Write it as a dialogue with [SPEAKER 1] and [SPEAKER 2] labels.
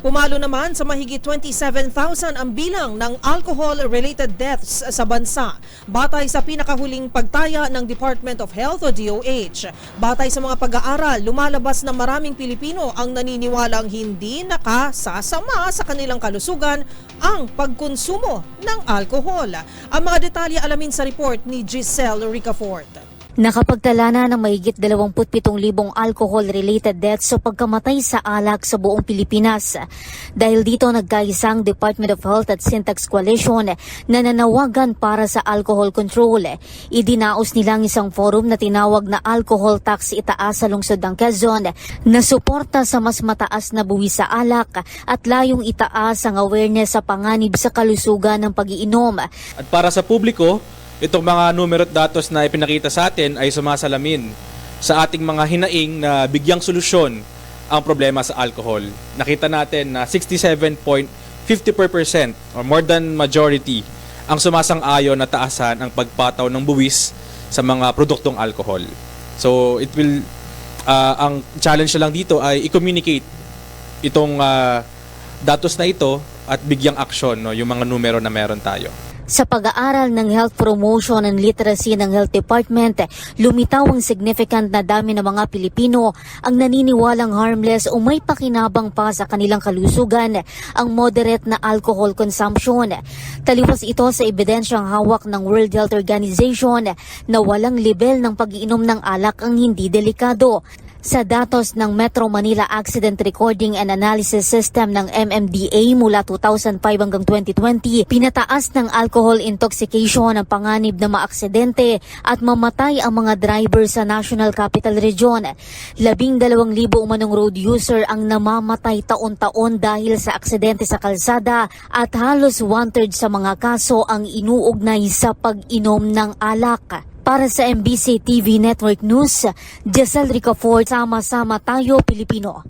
[SPEAKER 1] Pumalo naman sa mahigit 27,000 ang bilang ng alcohol-related deaths sa bansa. Batay sa pinakahuling pagtaya ng Department of Health o DOH. Batay sa mga pag-aaral, lumalabas na maraming Pilipino ang naniniwalang hindi nakasasama sa kanilang kalusugan ang pagkonsumo ng alcohol. Ang mga detalye alamin sa report ni Giselle Ricafort.
[SPEAKER 2] Nakapagtala na ng mahigit 27,000 alcohol-related deaths sa pagkamatay sa alak sa buong Pilipinas. Dahil dito nagkaisang Department of Health at Syntax Coalition na nanawagan para sa alcohol control. Idinaos nilang isang forum na tinawag na Alcohol Tax Itaas sa lungsod ng Quezon na suporta sa mas mataas na buwis sa alak at layong itaas ang awareness sa panganib sa kalusugan ng pag-iinom.
[SPEAKER 3] At para sa publiko, itong mga numero at datos na ipinakita sa atin ay sumasalamin sa ating mga hinaing na bigyang solusyon ang problema sa alcohol. Nakita natin na 67.54% or more than majority ang sumasang-ayon na taasan ang pagpataw ng buwis sa mga produktong alcohol. So it will ah, ang challenge lang dito ay i-communicate itong ah, datos na ito at bigyang aksyon no, yung mga numero na meron tayo.
[SPEAKER 2] Sa pag-aaral ng Health Promotion and Literacy ng Health Department, lumitaw ang significant na dami ng mga Pilipino ang naniniwalang harmless o may pakinabang pa sa kanilang kalusugan ang moderate na alcohol consumption. Taliwas ito sa ebidensyang hawak ng World Health Organization na walang level ng pag-iinom ng alak ang hindi delikado. Sa datos ng Metro Manila Accident Recording and Analysis System ng MMDA mula 2005 hanggang 2020, pinataas ng alcohol intoxication ang panganib na maaksidente at mamatay ang mga driver sa National Capital Region. Labing dalawang libo umanong road user ang namamatay taon-taon dahil sa aksidente sa kalsada at halos one-third sa mga kaso ang inuugnay sa pag-inom ng alak. Para sa MBC TV Network News, Giselle Ricafort, sama-sama tayo Pilipino.